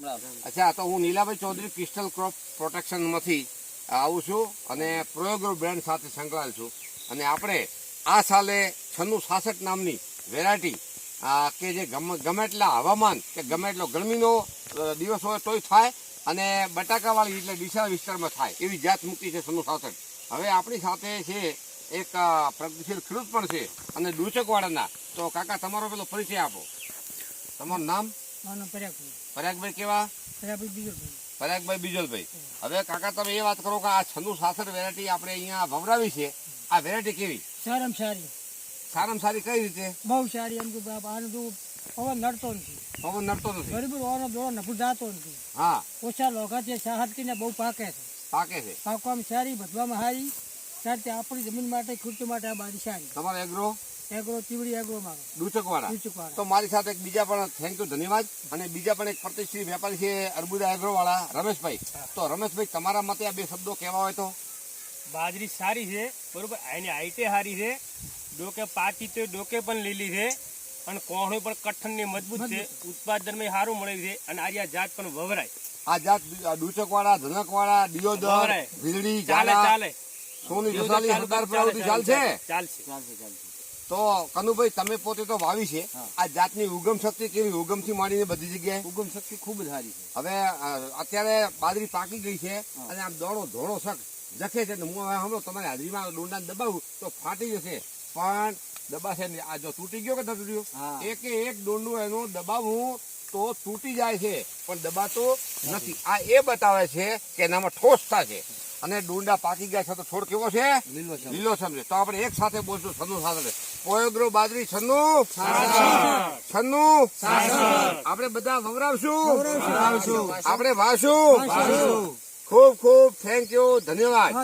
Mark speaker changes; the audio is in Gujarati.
Speaker 1: અચ્છા તો હું નીલાભાઈ ચૌધરી ક્રિસ્ટલ ક્રોપ પ્રોટેક્શનમાંથી આવું છું અને પ્રયોગો બ્રાન્ડ સાથે સંકળાયેલ છું. અને આપણે આ સાલે છન્નું સાસઠ નામની વેરાયટી કે જે ગમે એટલા હવામાન, કે ગમે એટલો ગરમીનો દિવસ હોય તોય થાય અને બટાકાવાળી એટલે ડીસા વિસ્તારમાં થાય, એવી જાત મૂકી છે છન્નું સાસઠ. હવે આપણી સાથે છે એક પ્રગતિશીલ ખેડૂત પણ છે અને દૂચકવાળાના તો કાકા, તમારો પેલો પરિચય આપો. તમારું નામ? પરાગભાઈ. કેવા? બીજલભાઈ. હવે કાકા તમે એ વાત કરો કે આ છંદુ સાસર વેરાયટી આપણે અહીંયા વવરાવી છે. આ વેરાયટી કેવી?
Speaker 2: સારામાં સારી.
Speaker 1: સારામાં સારી કઈ રીતે?
Speaker 2: બહુ સારી. એમ કે આનું પવન નડતો નથી.
Speaker 1: પવન નડતો નથી.
Speaker 2: બરોબર ઓનો દોડો નફું જાતો નથી.
Speaker 1: હા.
Speaker 2: ઓછા લોકા છે સાહત કરીને બહુ પાકે છે.
Speaker 1: પાકે છે.
Speaker 2: પાકવામાં સારી બધવામાં સારી. સાથે આપણી જમીન માટે ખેડૂતો માટે આ બારી સારી.
Speaker 1: તમારો એગ્રો
Speaker 2: એગ્રો ચીવડી એગ્રો મારો.
Speaker 1: ડૂચકવાડા
Speaker 2: ચૂચુકવાળા
Speaker 1: તો મારી સાથે એક બીજા પણ થેન્ક યુ ધન્યવાદ. અને બીજા પણ એક પ્રતિષ્ઠિત વેપારી છે અર્બુદા એગ્રો વાળા રમેશભાઈ તો રમેશભાઈ તમારા મતે આ બે શબ્દો કહેવા હોય તો?
Speaker 3: બાજરી સારી છે બરોબર? એની હાઈટે સારી છે. ડોકે પાકી તો ડોકે પણ લીલી છે. અને કોહણી પણ કઠણ મજબૂત છે. ઉત્પાદનમાં સારું મળે છે. અને આજે આ જાત પણ વવરાય.
Speaker 1: આ જાત ડૂચકવાળા વાળા
Speaker 3: ધનક
Speaker 1: વાળા
Speaker 3: ચાલે
Speaker 1: ઝાલા
Speaker 3: ચાલે.
Speaker 1: સોની જસાલી
Speaker 3: ચાલુ
Speaker 1: સરદાર
Speaker 3: ચાલે,
Speaker 1: પ્રવૃત્તિ ચાલશે
Speaker 3: ચાલશે.
Speaker 1: તો કનુભાઈ તમે પોતે તો વાવી છે. આ જાતની ઉગમ શક્તિ કેવી? ઉગમથી માંડીને બધી જગ્યાએ?
Speaker 4: ઉગમ શક્તિ ખૂબ સારી છે.
Speaker 1: હવે અત્યારે બાજરી પાકી ગઈ છે અને આમ દોડો ધોળો શક જખે છે હું હવે હમણાં તમારી હાજરીમાં ડોંડા દબાવું તો ફાટી જશે. પણ દબાશે નહીં. આ જો તૂટી ગયો કે ન તૂટ્યું એક એક ડોંડું એનું દબાવવું તો તૂટી જાય છે પણ દબાતો નથી. આ એ બતાવે છે કે એનામાં ઠોસતા છે અને ડુંડા પાકી ગયા છે તો છોડ કેવો છે?
Speaker 4: લીલો છે
Speaker 1: છે. તો આપણે એક સાથે બોલશું છન્નું સાથે. પોયોગ્રો બાજરી છન્નું. છન્નું. આપણે બધા વવરાવશું. આપણે વાવશું ખૂબ ખૂબ થેન્ક યુ.
Speaker 2: ધન્યવાદ.